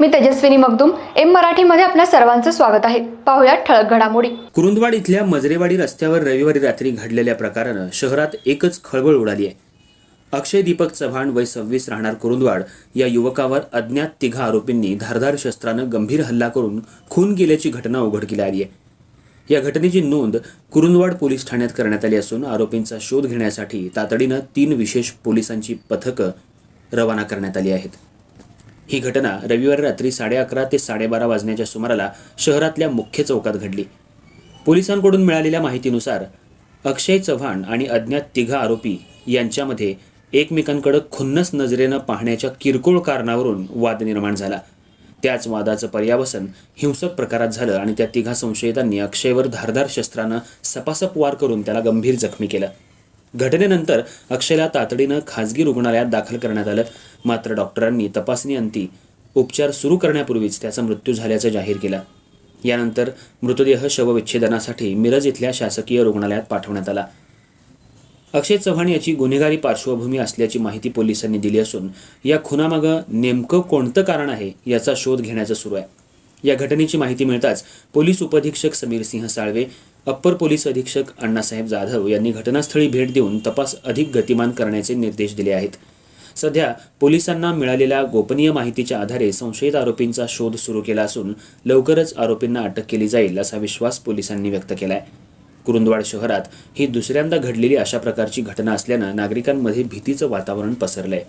मी Tejaswini Magdum M मराठीमध्ये आपल्या सर्वांचं स्वागत आहे. पाहुयात ठळक घडामोडी. कुरुंदवाड इथल्या मजरेवाडी रस्त्यावर रविवारी रात्री घडलेल्या प्रकारानं शहरात एकच खळबळ उडाली आहे. अक्षय दीपक चव्हाण वय सव्वीस राहणार कुरुंदवाड या युवकावर अज्ञात तिघा आरोपींनी धारधार शस्त्रानं गंभीर हल्ला करून खून केल्याची घटना उघडकीला आली आहे. या घटनेची नोंद कुरुंदवाड पोलीस ठाण्यात करण्यात आली असून आरोपींचा शोध घेण्यासाठी तातडीनं तीन विशेष पोलिसांची पथकं रवाना करण्यात आली आहेत. ही घटना रविवारी रात्री साडे अकरा ते साडेबारा वाजण्याच्या सुमाराला शहरातल्या मुख्य चौकात घडली. पोलिसांकडून मिळालेल्या माहितीनुसार अक्षय चव्हाण आणि अज्ञात तिघा आरोपी यांच्यामध्ये एकमेकांकडे खुन्नस नजरेनं पाहण्याच्या किरकोळ कारणावरून वाद निर्माण झाला. त्याच वादाचं पर्यावसन हिंसक प्रकारात झालं आणि त्या तिघा संशयितांनी अक्षयवर धारदार शस्त्रानं सपासप वार करून त्याला गंभीर जखमी केलं. घटनेनंतर अक्षयला तातडीनं खाजगी रुग्णालयात दाखल करण्यात आलं. मात्र डॉक्टरांनी तपासणी अंती उपचार सुरू करण्यापूर्वीच त्याचा मृत्यू झाल्याचं जाहीर केलं. यानंतर मृतदेह शवविच्छेदनासाठी मिरज इथल्या शासकीय रुग्णालयात पाठवण्यात आला. अक्षय चव्हाण याची गुन्हेगारी पार्श्वभूमी असल्याची माहिती पोलिसांनी दिली असून या खुनामागं नेमकं कोणतं कारण आहे याचा शोध घेण्याचं सुरू आहे. या घटनेची माहिती मिळताच पोलीस उपअधीक्षक समीर सिंह साळवे अप्पर पोलीस अधीक्षक अण्णासाहेब जाधव यांनी घटनास्थळी भेट देऊन तपास अधिक गतिमान करण्याचे निर्देश दिले आहेत. सध्या पोलिसांना मिळालेल्या गोपनीय माहितीच्या आधारे संशयित आरोपींचा शोध सुरू केला असून लवकरच आरोपींना अटक केली जाईल असा विश्वास पोलिसांनी व्यक्त केला आहे कुरुंदवाड शहरात ही दुसऱ्यांदा घडलेली अशा प्रकारची घटना असल्यानं नागरिकांमध्ये भीतीचं वातावरण पसरलंय.